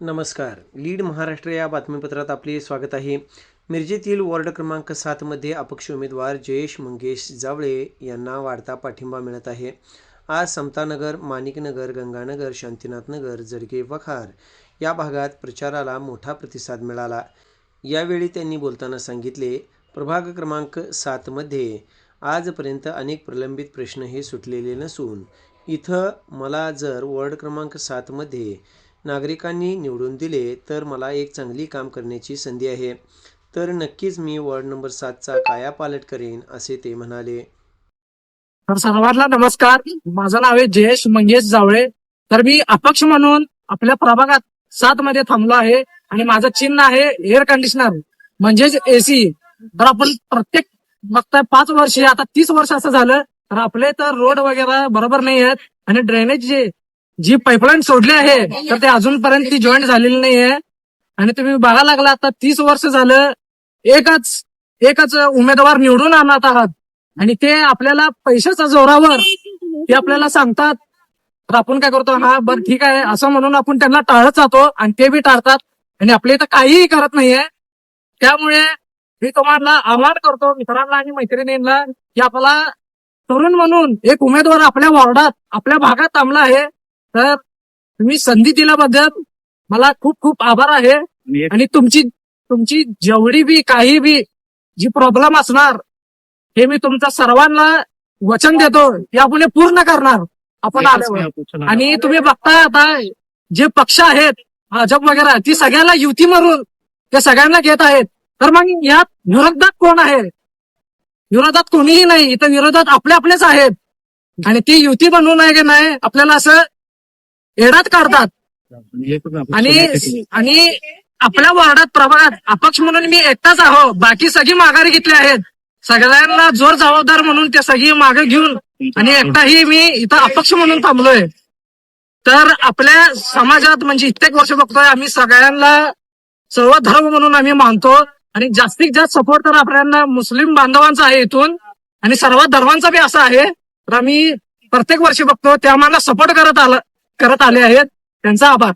नमस्कार. लीड महाराष्ट्र या बातमीपत्रात आपले स्वागत आहे. मिरजेतील वॉर्ड क्रमांक सातमध्ये अपक्ष उमेदवार जयेश मंगेश जावळे यांना वाढता पाठिंबा मिळत आहे. आज समतानगर माणिकनगर गंगानगर शांतीनाथनगर जडगे वखार या भागात प्रचाराला मोठा प्रतिसाद मिळाला. यावेळी त्यांनी बोलताना सांगितले प्रभाग क्रमांक सातमध्ये आजपर्यंत अनेक प्रलंबित प्रश्न हे सुटलेले नसून इथं मला जर वॉर्ड क्रमांक सातमध्ये नागरिकांनी निवडून दिले तर मला एक चांगली काम करण्याची संधी आहे. तर नक्कीच मी वॉर्ड नंबर सातचा कायापालट करेन असे ते म्हणाले. तर सर्वांना नमस्कार. माझं नाव आहे जयेश मंगेश जावळे. तर मी अपक्ष म्हणून आपल्या प्रभागात सात मध्ये थांबलो आहे आणि माझं चिन्ह आहे एअर कंडिशनर म्हणजेच एसी तर आपण प्रत्येक बघताय पाच वर्ष आता तीस वर्ष असं झालं तर आपले तर रोड वगैरे बरोबर नाही आहेत आणि ड्रेनेज जे जी पाईपलाईन सोडली आहे तर ते अजूनपर्यंत ती जॉईन झालेली नाही आहे आणि तुम्ही बघायला लागला आता तीस वर्ष झालं एकच एकच उमेदवार निवडून आणत आहात. आणि ते आपल्याला पैशाच्या जोरावर ते आपल्याला सांगतात तर आपण काय करतो? हा बरं ठीक आहे. असं म्हणून आपण त्यांना टाळत जातो आणि ते बी टाळतात. आणि आपले इथं काहीही करत नाहीये. त्यामुळे मी तुम्हाला आव्हान करतो मित्रांना आणि मैत्रिणींना की आपला तरुण म्हणून एक उमेदवार आपल्या वॉर्डात आपल्या भागात थांबला आहे. तर तुम्ही संधी दिल्याबद्दल मला खूप खूप आभार आहे. आणि तुमची तुमची जेवढी बी काही बी जी प्रॉब्लेम असणार हे मी तुमच्या सर्वांना वचन देतो. ते आपण हे पूर्ण करणार. आपण आल्यावर. आणि तुम्ही बघताय आता जे पक्ष आहेत भाजप वगैरे ती सगळ्यांना युती मारून ते सगळ्यांना घेत आहेत. तर मग यात विरोधात कोण आहे? विरोधात कोणीही नाही. इथं विरोधात आपले आपलेच आहेत. आणि ती युती बनवून आहे की नाही आपल्याला असं एडात काढतात. आणि आणि आपल्या वार्डात प्रभागात अपक्ष म्हणून मी एकटाच आहो. बाकी सगळी माघारी घेतली आहेत. सगळ्यांना जोर जबाबदार म्हणून ते सगळी मागे घेऊन आणि एकटाही मी इथं अपक्ष म्हणून थांबलोय. तर आपल्या समाजात म्हणजे इत्येक वर्ष बघतोय आम्ही सगळ्यांना सर्व धर्म म्हणून आम्ही मानतो. आणि जास्तीत जास्त सपोर्ट तर आपल्याला मुस्लिम बांधवांचा आहे इथून. आणि सर्व धर्मांचा बी असा आहे. तर आम्ही प्रत्येक वर्षी बघतो ते आम्हाला सपोर्ट करत आलं करत आले आहेत. त्यांचा आभार.